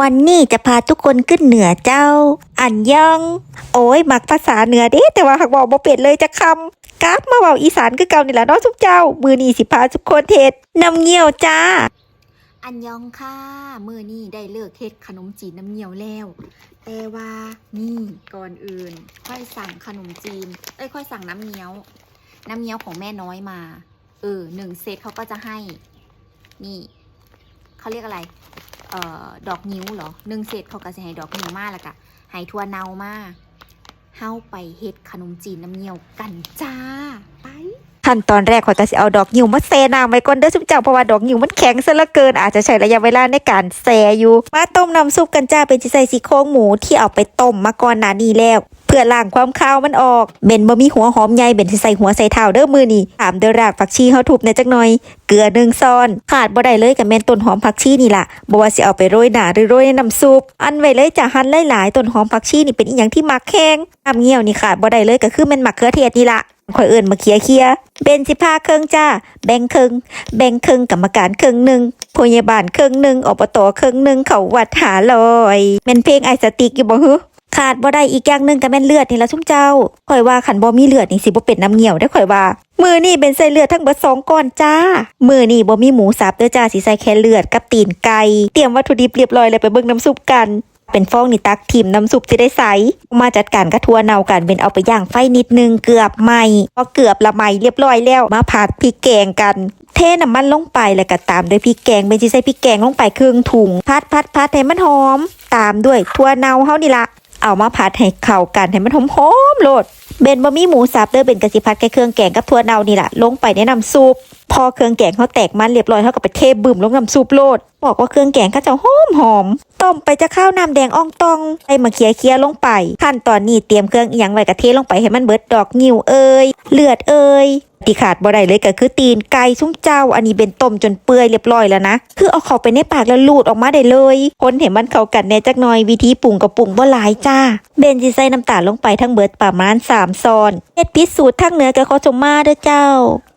วันนี้จะพาทุกคนขึ้นเหนือเจ้า อันยอง โอ้ยมักภาษาเหนือเด้ แต่ว่าหักบอกบ่เป็ดเลยจะคำกราฟมาเว้าอีสานคือเก่านี่แหละเนาะทุกเจ้า มือนี้สิพาทุกคนเทศน้ำเงี้ยวจ้า อันยองค่ะ มือนี่ได้เลิกเฮ็ดขนมจีนน้ำเงี้ยวแล้ว แต่ว่านี่ก่อนอื่น ค่อยสั่งขนมจีน เอ้ยค่อยสั่งน้ำเงี้ยว น้ำเงี้ยวของแม่น้อยมา เออหนึ่งเซตเขาก็จะให้ นี่เขาเรียกอะไร ดอกนิ้วเหรอหนึ่งเซตเขาก็จะให้ดอกนิ้วมาแล้วก็ให้ทั่วเนามาเฮาไปเฮ็ดขนมจีนน้ำเงี้ยวกันจ้าไปขั้นตอนแรกขอยก็สิเอาดอกนิ้วมาแซนางไว้ก่อนเด้อซุปเจ้าเพราะว่าดอกนิ้วมันแข็งซะเหลือเกิน อาจจะใช้ระยะเวลาในการแซอยู่มาต้มน้ำซุปกันจ้าเป็นจิใส่ซี่โครงหมูที่เอาไปต้มมาก่อนหน้านี้แล้ว เพื่อล้างความคาวมันออกเบนบ่มีหัวหอมใหญ่เบนใส่หัวใส่เท้าเด้อมือนี่ตามเด้อรากผักชีเฮาทุบในจักหน่อย เกลือหนึ่งซอน ขาดบ่ได้เลยกับแมนต้นหอมผักชีนี่ล่ะบ่ว่าสิเอาไปโรยหนาหรือโรยในน้ำซุปอันไว้เลยจะหั่นหลายๆต้นหอมผักชีนี่เป็นอีหยังที่มักแข้งน้ำเงี้ยวนี่ขาดบ่ได้เลยก็คือแม่นมะเขือเทศนี่ล่ะข่อยเอิ้นมาเคียเคียเบนสิพาเครื่องจ้า แบ่งเครึ่องแบ่งเครึ่องกรรมการครึ่องหนึ่งพยาบาลครึ่องหนึ่งอบตเครึ่องหนึ่งเขาวัดหาลอยแมนเพลงไอสติกอยู่บ่ฮึ ขาดบ่ได้อีกอย่างหนึ่งก็แม่นเลือดนี่ละชุ่มเจ้าข่อยว่าขันบ่มีเลือดนี่สิบ่เป็นน้ำเหี่ยวได้ข่อยว่ามือนี่เป็นใส่เลือดทั้งเบิดสองก้อนจ้า มือนี่บ่มีหมูสับเด้อจ้าสิใส่แค่เลือดกับตีนไก่ เตรียมวัตถุดิบเรียบร้อยเลยไปเบิ่งน้ำซุปกัน เป็นฟองนี่ตักทิมน้ำซุปจะได้ใส มาจัดการกระทัวเนากันเป็นเอาไปย่างไฟนิดนึงเกือบไหมพอเกือบละไหมเรียบร้อยแล้ว มาผัดพริกแกงกัน เทน้ำมันลงไปแล้วก็ตามด้วยพริกแกงเป็นที่ใส่พริกแกงลงไปครึ่งถุงพัดพัดพัดให้มันหอม ตามด้วยทัวเนาเฮานี่ละ เอามาผัดให้เข้ากันให้มันหอมหอมๆโลดเบนบะมี่หมูสับเด้อเบนกะสิพัดแค่เครื่องแกงกับทั่วเนานี่แหละลงไปในน้ำซุปพอเครื่องแกงเขาแตกมันเรียบร้อยเขาก็ไปเทบึมลงน้ำซุปโลดบอกว่าเครื่องแกงเขาจะหอมหอมต้มไปจะข้าวน้ำแดงอ่องตองใส่มาเคี่ยเคียๆลงไปขั้นตอนนี้เตรียมเครื่องอียังไว้กะเทลงไปให้มันเบิดดอกงิ้วเอ้ยเลือดเอ้ยที่ขาดบ่ได้เลยก็คือตีนไก่ซุ้มเจ้า อันนี้เป็นต้มจนเปื่อยเรียบร้อยแล้วนะ คือเอาเข้าไปในปากแล้วลูดออกมาได้เลยคนเห็นมันเข้ากันแน่จักหน่อยวิธีปรุงกับปรุงบ่หลายจ้า เบนสิใส่น้ำตาลลงไปทั้งเบิดประมาณ3ซอนเฮ็ดพิสูจน์ทั้งเหนือกับขอชมมาเด้อเจ้า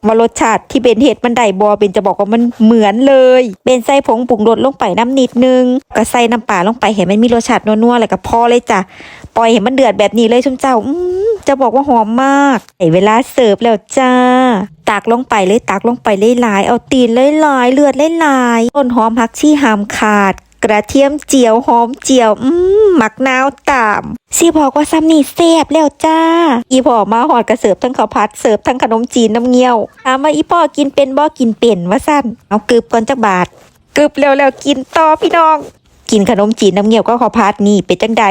ว่ารสชาติที่เบนเฮ็ดมันได้บอเบนจะบอกว่ามันเหมือนเลย เบนใส่ผงปรุงรสลงไปน้ำนิดนึงก็ใส่น้ำปลาลงไปเห็นมันมีรสชาตินัวๆแล้วก็พอเลยจ้ะปล่อยเห็นมันเดือดแบบนี้เลยชุ่มเจ้าอืมจะบอกว่าหอมมากไอเวลาเสิร์ฟแล้วจ้าตักลงไปเลยตักลงไปเลยหลายเอาตีนเลยหลายเลือดเลยหลายต้นหอมผักชี่หามขาดกระเทียมเจียวหอมเจียวอืมหมักนาวตามสิบอกว่าซ้ำนี่แซ่บแล้วจ้า อีพ่อมาหอดกระเสิร์ฟทั้งข้าวผัดเสิร์ฟทั้งขนมจีนน้ำเงี้ยวถามว่าอีพ่อกินเป็นบ่กินเป็นว่าสั้นเอากึบก่อนจักบาท กึบแล้วแล้วกินต่อพี่น้อง กินขนมจีนน้ำเงี้ยวก็ขอพาดนี่เป็นจังใด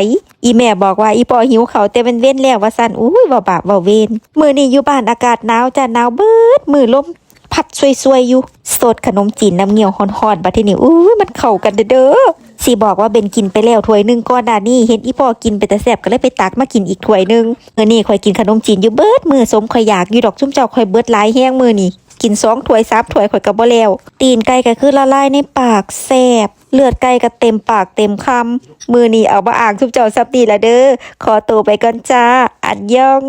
อีแม่บอกว่าอีปอหิวเขาวแต่เป็นเว้นแล้วว่าสั่นอุ้ยบ่บาบ่เวนมือนี่อยู่บ้านอากาศหนาวจ้ะหนาวเบิดมือลมพัดซวยๆอยู่สดขนมจีนน้ำเงี้ยวฮอนๆบัดทีนี้อุ้ยมันเข้ากันเด้อสิบอกว่าเบนกินไปแล้วถ้วยหนึงก่อนหน้านี้เห็นอีปอกินไปแต่แซ่บก็เลยไปตักมากินอีกถ้วยหนึงมือนี้ข่อยกินขนมจีนอยู่เบิดมือสมข่อยอยากอยู่ดอกซุ่มเจ้าข่อยเบิดหลายแห้งมือนี่ กินสองถ้วยสามถ้วยข่อยกับ่แล้ว ตีนไก่ก็คือละลายในปากแซบเลือดไก่ก็เต็มปากเต็มคำมือนี่เอามาอ่างทุบเจ้าซับดีละเด้อขอตัวไปก่อนจ้าอัดยอง